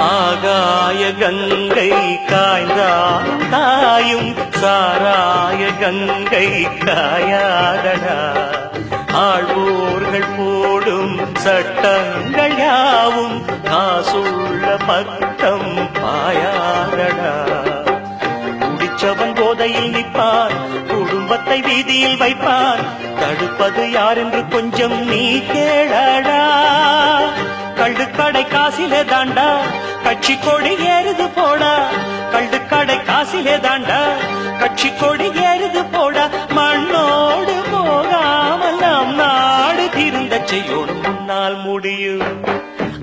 ஆகாய கங்கை காய்ந்தாலும் தாயும் சாராய கங்கை காயாதடா. ஆழ்வோர்கள் போடும் சட்டங்கள் யாவும் காசுள்ள பக்கம் பாயாதடா. குடிச்சவன் போதையில் நிற்பார் குடும்பத்தை வீதியில் வைப்பார் தடுப்பது யார் என்று கொஞ்சம் நீ கேளடா. கள்ளுக்கடை காசிலே தாண்டா கட்சி கொடி ஏறுது போடா. கல்டு கள்ளுக்கடை காசிலே தாண்டா. கட்சி கொடி ஏறுது போடா. மண்ணோடு போகாமல் நாம் நாடு திருந்த செய்யோடும் முன்னால் முடியும்.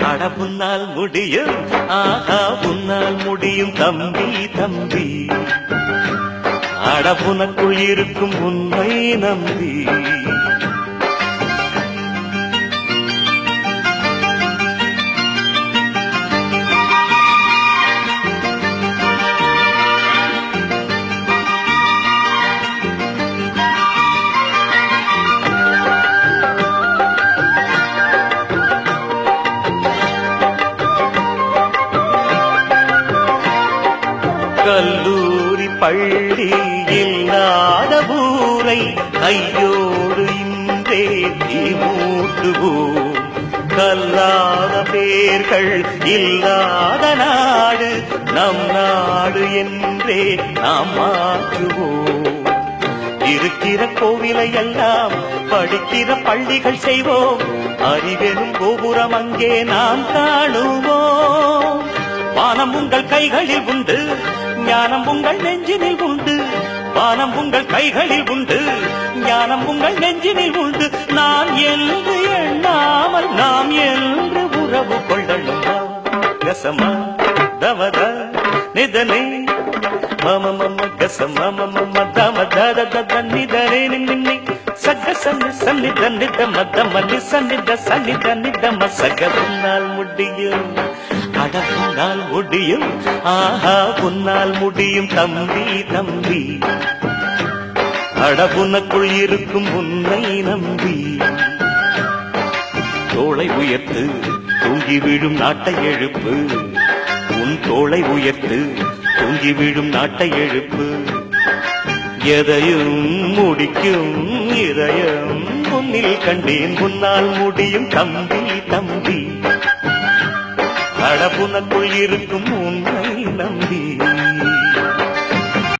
அட முன்னால் முடியும். ஆஹா முன்னால் முடியும். தம்பி தம்பி. அட அடப்புனக்குள் இருக்கும் உண்மை நம்பி. கல்லூரி பள்ளி இல்லாத ஊரை கையோடு இன்றே தீ மூட்டுவோம் கல்லாத பேர்கள் இல்லாத நாடு நம் நாடு என்றே நாம் மாற்றுவோம். இருக்கிற கோவிலை எல்லாம் படிக்கிற பள்ளிகள் செய்வோம். அறிவெனும் கோபுரம் அங்கே நாம் காணுவோம். வானம் உங்கள் கைகளில் உண்டு. ஞானம் உங்கள் நெஞ்சினில் உண்டு. வானம் உங்கள் கைகளில் உண்டு. ஞானம் உங்கள் நெஞ்சினில் உண்டு. நாம் என்று எண்ணாமல் நாம் என்று உறவு கொள்ளணுமா? கசமா தவத நிதனே. மம மம கச மம மம தம தத தத நிதனே நின்னி சக சன்னி சன்னித நித மத மன்னி சன்னித சன்னித நித மசக உன்னால் முடியும் முடியும். ஆஹா உன்னால் முடியும். தம்பி தம்பி. அடபுனக்குள் இருக்கும் உன்னை நம்பி. தோளை உயர்த்து தூங்கி விழும் நாட்டை எழுப்பு. உன் தோளை உயர்த்து தூங்கி விழும் நாட்டை எழுப்பு. எதையும் முடிக்கும் இதயம் உன்னில் கண்டேன். உன்னால் முடியும் தம்பி தம்பி. அடபுனக்குள் இருக்கும் உண்மை நம்பி.